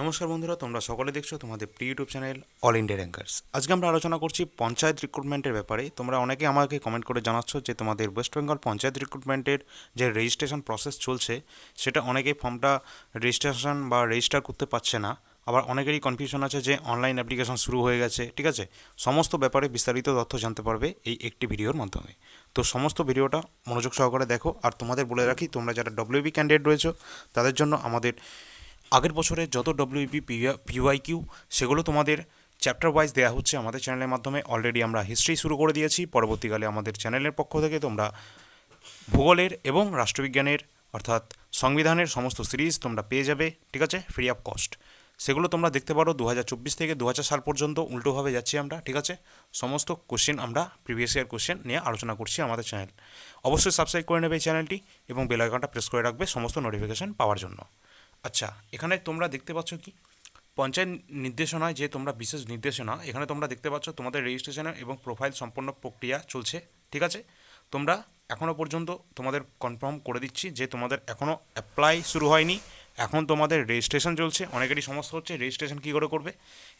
নমস্কার বন্ধুরা, তোমরা সকলে দেখছ তোমাদের pre YouTube channel All India Rankers আজকে আমরা আলোচনা করছি পঞ্চায়েত রিক্রুটমেন্টের ব্যাপারে। তোমরা অনেকে আমাকে কমেন্ট করে জানাচ্ছ যে তোমাদের ওয়েস্ট বেঙ্গল পঞ্চায়েত রিক্রুটমেন্টের যে রেজিস্ট্রেশন প্রসেস চলছে, সেটা অনেকেই ফর্মটা রেজিস্ট্রেশন বা রেজিস্টার করতে পারছে না। আবার অনেকেরই কনফিউশন আছে যে অনলাইন অ্যাপ্লিকেশন শুরু হয়ে গেছে, ঠিক আছে? সমস্ত ব্যাপারে বিস্তারিত তথ্য জানতে পারবে এই একটি ভিডিওর মাধ্যমে। তো সমস্ত ভিডিওটা মনোযোগ সহকারে দেখো। আর তোমাদের বলে রাখি, তোমরা যারা ডব্লিউবি ক্যান্ডিডেট রয়েছো, তাদের জন্য আমাদের আগের বছরে যত ডব্লিউপি পিওয়াই কিউ সেগুলো তোমাদের চ্যাপ্টার ওয়াইজ দেওয়া হচ্ছে আমাদের চ্যানেলের মাধ্যমে। অলরেডি আমরা হিস্ট্রি শুরু করে দিয়েছি। পরবর্তীকালে আমাদের চ্যানেলের পক্ষ থেকে তোমরা ভূগোলের এবং রাষ্ট্রবিজ্ঞানের, অর্থাৎ সংবিধানের সমস্ত সিরিজ তোমরা পেয়ে যাবে, ঠিক আছে? ফ্রি অফ কস্ট সেগুলো তোমরা দেখতে পারো দু হাজার চব্বিশ থেকে দু হাজার সাল পর্যন্ত। উল্টোভাবে যাচ্ছি আমরা, ঠিক আছে? সমস্ত কোশ্চেন আমরা প্রিভিয়াস ইয়ার কোশ্চেন নিয়ে আলোচনা করছি আমাদের চ্যানেল অবশ্যই সাবস্ক্রাইব করে নেবে এই চ্যানেলটি এবং বেল আইকনটা প্রেস করে রাখবে সমস্ত নোটিফিকেশান পাওয়ার জন্য। আচ্ছা এখানে তোমরা দেখতে পাচ্ছ কি? পঞ্চায়েত নির্দেশনায় যে তোমরা বিশেষ নির্দেশনা, এখানে তোমরা দেখতে পাচ্ছ তোমাদের রেজিস্ট্রেশনের এবং প্রোফাইল সম্পন্ন প্রক্রিয়া চলছে, ঠিক আছে? তোমরা এখনও পর্যন্ত তোমাদের কনফার্ম করে দিচ্ছি যে তোমাদের এখনও অ্যাপ্লাই শুরু হয়নি, এখন তোমাদের রেজিস্ট্রেশন চলছে, অনেকেরই সমস্যা হচ্ছে রেজিস্ট্রেশন কী করে করবে?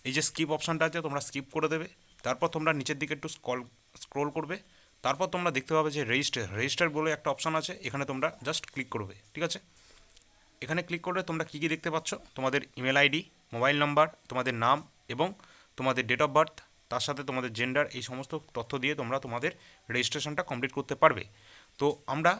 এই যে স্কিপ অপশানটা আছে, তোমরা স্কিপ করে দেবে, তারপর তোমরা নিচের দিকে একটু স্কল স্ক্রোল করবে, তারপর তোমরা দেখতে পাবে যে রেজিস্টার রেজিস্টার বলে একটা অপশান আছে, এখানে তোমরা জাস্ট ক্লিক করবে, ঠিক আছে? এখানে ক্লিক করলে তোমরা কী কী দেখতে পাচ্ছ? তোমাদের ইমেল আইডি মোবাইল নাম্বার তোমাদের নাম এবং তোমাদের ডেট অফ বার্থ তার সাথে তোমাদের জেন্ডার এই সমস্ত তথ্য দিয়ে তোমরা তোমাদের রেজিস্ট্রেশনটা কমপ্লিট করতে পারবে। তো আমরা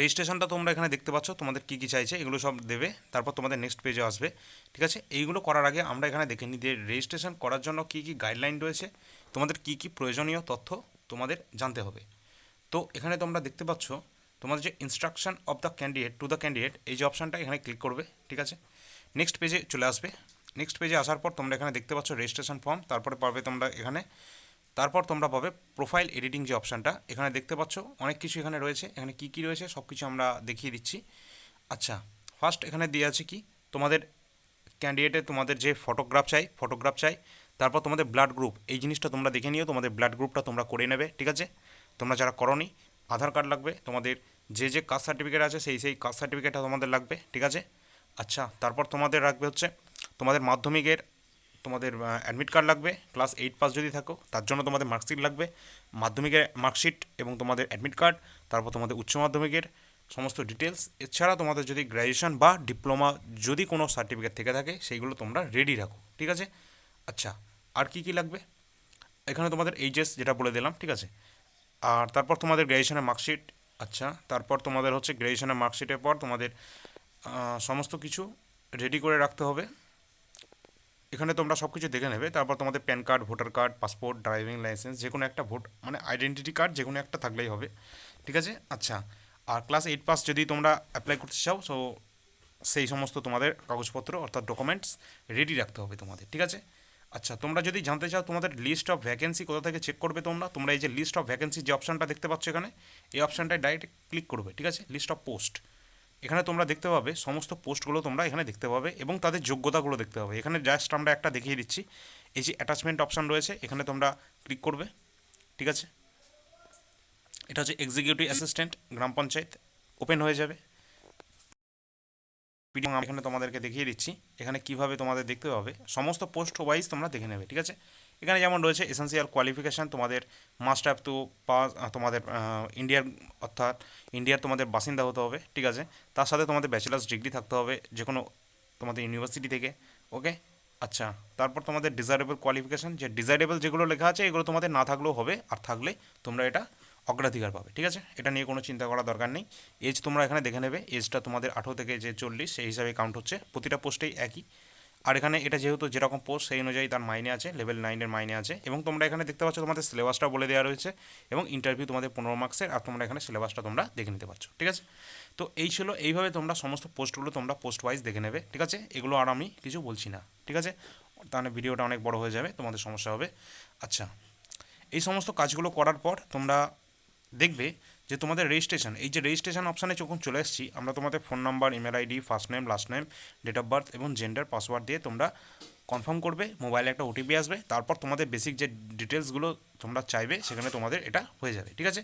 রেজিস্ট্রেশনটা তোমরা এখানে দেখতে পাচ্ছ, তোমাদের কী কী চাইছে, এগুলো সব দেবে, তারপর তোমাদের নেক্সট পেজে আসবে, ঠিক আছে? এইগুলো করার আগে আমরা এখানে দেখে নিই যে রেজিস্ট্রেশন করার জন্য কী কী গাইডলাইন রয়েছে, তোমাদের কী কী প্রয়োজনীয় তথ্য তোমাদের জানতে হবে। তো এখানে তোমরা দেখতে পাচ্ছ তোমাদের যে instruction of the candidate to the candidate এই যে অপশানটা এখানে ক্লিক করবে, ঠিক আছে? নেক্সট পেজে চলে আসবে। নেক্সট পেজে আসার পর তোমরা এখানে দেখতে পাচ্ছ রেজিস্ট্রেশন ফর্ম তারপরে পাবে তোমরা এখানে, তারপর তোমরা পাবে প্রোফাইল এডিটিং যে অপশানটা এখানে দেখতে পাচ্ছ অনেক কিছু এখানে রয়েছে। এখানে কী কী রয়েছে সব কিছু আমরা দেখিয়ে দিচ্ছি। আচ্ছা ফার্স্ট এখানে দিয়ে আছে কি? তোমাদের ক্যান্ডিডেটে তোমাদের যে ফটোগ্রাফ চাই ফটোগ্রাফ চাই, তারপর তোমাদের ব্লাড গ্রুপ এই জিনিসটা তোমরা দেখে নিও, তোমাদের ব্লাড গ্রুপটা তোমরা করে নেবে, ঠিক আছে? তোমরা যারা করনি, আধার কার্ড লাগবে, তোমাদের যে যে কাস্ট সার্টিফিকেট আছে সেই সেই কাস্ট সার্টিফিকেটটা তোমাদের লাগবে, ঠিক আছে? আচ্ছা তারপর তোমাদের রাখবে হচ্ছে, তোমাদের মাধ্যমিকের তোমাদের অ্যাডমিট কার্ড লাগবে ক্লাস এইট পাস যদি থাকো, তার জন্য তোমাদের মার্কশিট লাগবে, মাধ্যমিকের মার্কশিট এবং তোমাদের অ্যাডমিট কার্ড তারপর তোমাদের উচ্চ মাধ্যমিকের সমস্ত ডিটেলস এছাড়া তোমাদের যদি গ্র্যাজুয়েশন বা ডিপ্লোমা যদি কোনো সার্টিফিকেট থেকে থাকে, সেইগুলো তোমরা রেডি রাখো, ঠিক আছে? আচ্ছা আর কি কি লাগবে? এখানে তোমাদের এইচএস যেটা বলে দিলাম, ঠিক আছে? আর তারপর তোমাদের গ্র্যাজুয়েশনের মার্কশিট আচ্ছা তারপর তোমাদের হচ্ছে গ্র্যাজুয়েশনের মার্কশিটের পর তোমাদের সমস্ত কিছু রেডি করে রাখতে হবে। এখানে তোমরা সব কিছু দেখে নেবে। তারপর তোমাদের PAN card voter card passport driving licence যে কোনো একটা ভোট মানে আইডেন্টিটি কার্ড যে কোনো একটা থাকলেই হবে। ঠিক আছে? আচ্ছা আর ক্লাস এইট পাস যদি তোমরা অ্যাপ্লাই করতে চাও সো সেই সমস্ত তোমাদের কাগজপত্র অর্থাৎ ডকুমেন্টস রেডি রাখতে হবে তোমাদের। ঠিক আছে? আচ্ছা তোমরা যদি জানতে চাও তোমাদের লিস্ট অফ ভ্যাকেন্সি কোথা থেকে চেক করবে তোমরা তোমরা এই যে লিস্ট অফ ভ্যাকেন্সি যে অপশানটা দেখতে পাচ্ছ এখানে, এই অপশানটায় ডাইরেক্ট ক্লিক করবে, ঠিক আছে? লিস্ট অফ পোস্ট এখানে তোমরা দেখতে পাবে সমস্ত পোস্টগুলো তোমরা এখানে দেখতে পাবে এবং তাদের যোগ্যতাগুলো দেখতে পাবে। এখানে জাস্ট আমরা একটা দেখিয়ে দিচ্ছি, এই যে অ্যাটাচমেন্ট অপশান রয়েছে, এখানে তোমরা ক্লিক করবে, ঠিক আছে? এটা হচ্ছে এক্সিকিউটিভ অ্যাসিস্ট্যান্ট গ্রাম পঞ্চায়েত ওপেন হয়ে যাবে। পিডিএম এখানে তোমাদেরকে দেখিয়ে দিচ্ছি। এখানে কীভাবে তোমাদের দেখতে পাবে। সমস্ত পোস্ট ওয়াইজ তোমরা দেখে নেবে, ঠিক আছে? এখানে যেমন রয়েছে এসেন্সিয়াল কোয়ালিফিকেশান তোমাদের মাস্ট হ্যাভ টু পাস তোমাদের ইন্ডিয়ার অর্থাৎ ইন্ডিয়ার তোমাদের বাসিন্দা হতে হবে, ঠিক আছে? তার সাথে তোমাদের ব্যাচেলার্স ডিগ্রি থাকতে হবে যে কোনো তোমাদের ইউনিভার্সিটি থেকে ওকে আচ্ছা তারপর তোমাদের ডিজায়ারেবল কোয়ালিফিকেশান যে ডিজায়ারেবল যেগুলো লেখা আছে, এগুলো তোমাদের না থাকলেও হবে, আর থাকলে তোমরা এটা অগ্রাধিকার পাবে, ঠিক আছে? এটা নিয়ে কোনো চিন্তা করার দরকার নেই। এজ তোমরা এখানে দেখে নেবে এজটা তোমাদের আঠেরো থেকে যে চল্লিশ, সেই হিসাবে কাউন্ট হচ্ছে। প্রতিটা পোস্টেই একই। আর এখানে এটা যেহেতু যেরকম পোস্ট সেই অনুযায়ী তার মাইনে আছে লেভেল নাইনের মাইনে আছে। এবং তোমরা এখানে দেখতে পাচ্ছ তোমাদের সিলেবাসটা বলে দেওয়া রয়েছে এবং ইন্টারভিউ তোমাদের পনেরো মার্কসের আর তোমরা এখানে সিলেবাসটা তোমরা দেখে নিতে পারছ, ঠিক আছে? তো এই ছিল, এইভাবে তোমরা সমস্ত পোস্টগুলো তোমরা পোস্ট ওয়াইজ দেখে নেবে, ঠিক আছে? এগুলো আর আমি কিছু বলছি না, ঠিক আছে? তাহলে ভিডিওটা অনেক বড় হয়ে যাবে, তোমাদের সমস্যা হবে। আচ্ছা এই সমস্ত কাজগুলো করার পর তোমরা দেখবে যে তোমাদের রেজিস্ট্রেশন এই যে রেজিস্ট্রেশন অপশানে যখন চলে এসেছি আমরা তোমাদের phone number email ID first name last name date of birth এবং জেন্ডার পাসওয়ার্ড দিয়ে তোমরা কনফার্ম করবে মোবাইলে একটা ওটিপি আসবে, তারপর তোমাদের বেসিক যে ডিটেলসগুলো তোমরা চাইবে, সেখানে তোমাদের এটা হয়ে যাবে, ঠিক আছে?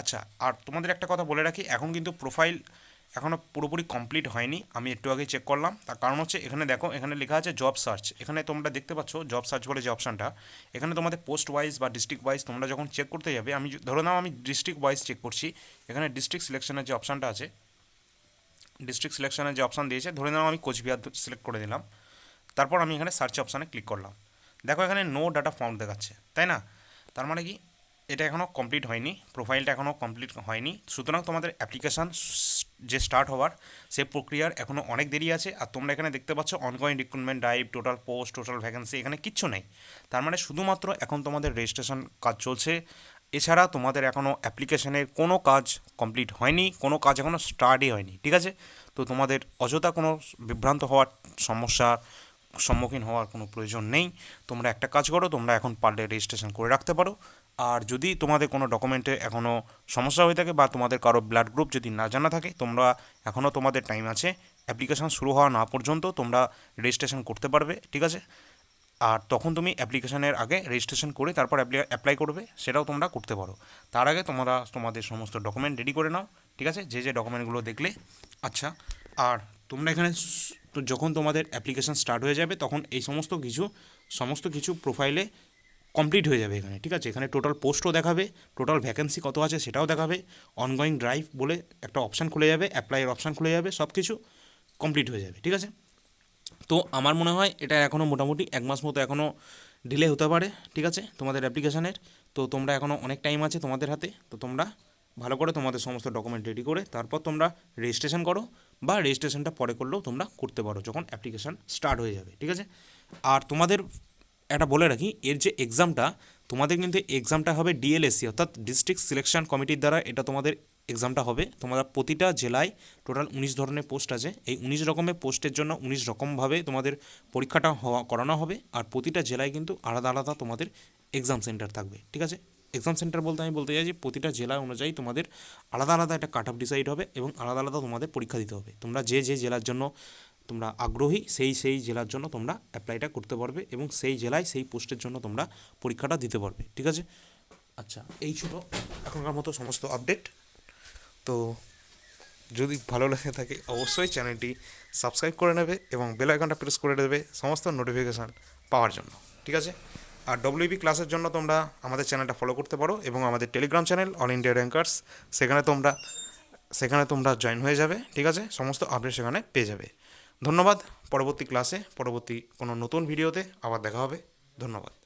আচ্ছা আর তোমাদের একটা কথা বলে রাখি, এখন কিন্তু প্রোফাইল এখনও পুরোপুরি কমপ্লিট হয়নি, আমি একটু আগে চেক করলাম। তার কারণ হচ্ছে এখানে দেখো, এখানে লেখা আছে জব সার্চ এখানে তোমরা দেখতে পাচ্ছ জব সার্চ বলে যে অপশানটা এখানে তোমাদের পোস্ট ওয়াইজ বা ডিস্ট্রিক্ট ওয়াইজ তোমরা যখন চেক করতে যাবে, আমি ধরে নাও আমি ডিস্ট্রিক্ট ওয়াইজ চেক করছি, এখানে ডিস্ট্রিক্ট সিলেকশনের যে অপশানটা আছে ডিস্ট্রিক্ট সিলেকশনের যে অপশান দিয়েছে, ধরে নাও আমি কোচবিহার সিলেক্ট করে দিলাম। তারপর আমি এখানে সার্চ অপশানে ক্লিক করলাম। দেখো এখানে নো ডাটা ফাউন্ড দেখাচ্ছে, তাই না? তার মানে কি? এটা এখনও কমপ্লিট হয়নি প্রোফাইলটা এখনও কমপ্লিট হয়নি। সুতরাং তোমাদের অ্যাপ্লিকেশান যে স্টার্ট হওয়ার, সে প্রক্রিয়ার এখনও অনেক দেরি আছে। আর তোমরা এখানে দেখতে পাচ্ছ ongoing recruitment drive total post total vacancy এখানে কিচ্ছু নেই। তার মানে শুধুমাত্র এখন তোমাদের রেজিস্ট্রেশন কাজ চলছে। এছাড়া তোমাদের এখনও অ্যাপ্লিকেশনের কোনো কাজ কমপ্লিট হয়নি, কোনো কাজ এখনও স্টার্টই হয়নি, ঠিক আছে? তো তোমাদের অযথা কোনো বিভ্রান্ত হওয়ার সমস্যার সম্মুখীন হওয়ার কোনো প্রয়োজন নেই। তোমরা একটা কাজ করো, তোমরা এখন পারলে রেজিস্ট্রেশন করে রাখতে পারো। আর যদি তোমাদের কোনো ডকুমেন্টে এখনও সমস্যা হয়ে থাকে বা তোমাদের কারও ব্লাড গ্রুপ যদি না জানা থাকে, তোমরা এখনও তোমাদের টাইম আছে অ্যাপ্লিকেশান শুরু হওয়া না পর্যন্ত তোমরা রেজিস্ট্রেশন করতে পারবে, ঠিক আছে? আর তখন তুমি অ্যাপ্লিকেশানের আগে রেজিস্ট্রেশন করে তারপর অ্যাপ্লাই করবে, সেটাও তোমরা করতে পারো। তার আগে তোমরা, তোমাদের সমস্ত ডকুমেন্ট রেডি করে নাও, ঠিক আছে? যে যে ডকুমেন্টগুলো দেখলে আচ্ছা আর তোমরা এখানে যখন তোমাদের অ্যাপ্লিকেশন স্টার্ট হয়ে যাবে, তখন এই সমস্ত কিছু সমস্ত কিছু প্রোফাইলে কমপ্লিট হয়ে যাবে এখানে, ঠিক আছে? এখানে টোটাল পোস্টও দেখাবে টোটাল ভ্যাকেন্সি কত আছে সেটাও দেখাবে অনগোয়িং ড্রাইভ বলে একটা অপশান খুলে যাবে অ্যাপ্লাইয়ের অপশান খুলে যাবে সব কিছু কমপ্লিট হয়ে যাবে, ঠিক আছে? তো আমার মনে হয় এটা এখনও মোটামুটি এক মাস মতো এখনও ডিলে হতে পারে, ঠিক আছে? তোমাদের অ্যাপ্লিকেশানের তো তোমরা এখনও অনেক টাইম আছে তোমাদের হাতে, তো তোমরা ভালো করে তোমাদের সমস্ত ডকুমেন্ট রেডি করে তারপর তোমরা রেজিস্ট্রেশন করো বা রেজিস্ট্রেশনটা পরে করলেও তোমরা করতে পারো যখন অ্যাপ্লিকেশান স্টার্ট হয়ে যাবে, ঠিক আছে? আর তোমাদের একটা বলে রাখি, এর যে এক্সামটা তোমাদের কিন্তু এক্সামটা হবে ডিএলএসসি অর্থাৎ ডিস্ট্রিক্ট সিলেকশন কমিটির দ্বারা এটা তোমাদের এক্সামটা হবে। তোমরা প্রতিটা জেলায় টোটাল উনিশ ধরনের পোস্ট আছে। এই উনিশ রকমের পোস্টের জন্য উনিশ রকমভাবে তোমাদের পরীক্ষাটা হওয়া, করানো হবে। আর প্রতিটা জেলায় কিন্তু আলাদা আলাদা তোমাদের এক্সাম সেন্টার থাকবে, ঠিক আছে? এক্সাম সেন্টার বলতে আমি বলতে চাই যে প্রতিটা জেলা অনুযায়ী তোমাদের আলাদা আলাদা একটা কাট অফ ডিসাইড হবে এবং আলাদা আলাদা তোমাদের পরীক্ষা দিতে হবে। তোমরা যে যে জেলার জন্য তোমরা আগ্রহী, সেই সেই জেলার জন্য তোমরা অ্যাপ্লাইটা করতে পারবে এবং সেই জেলায় সেই পোস্টের জন্য তোমরা পরীক্ষাটা দিতে পারবে, ঠিক আছে? আচ্ছা এই ছিল এখনকার মতো সমস্ত আপডেট তো যদি ভালো লেগে থাকে, অবশ্যই চ্যানেলটি সাবস্ক্রাইব করে নেবে এবং বেল আইকনটা প্রেস করে দেবে সমস্ত নোটিফিকেশান পাওয়ার জন্য, ঠিক আছে? আর ডব্লিউবি ক্লাসের জন্য তোমরা আমাদের চ্যানেলটা ফলো করতে পারো এবং আমাদের Telegram channel All India Rankers সেখানে তোমরা সেখানে তোমরা জয়েন হয়ে যাবে, ঠিক আছে? সমস্ত আপডেট সেখানে পেয়ে যাবে। ধন্যবাদ। পরবর্তী ক্লাসে পরবর্তী কোনো নতুন ভিডিওতে আবার দেখা হবে। ধন্যবাদ।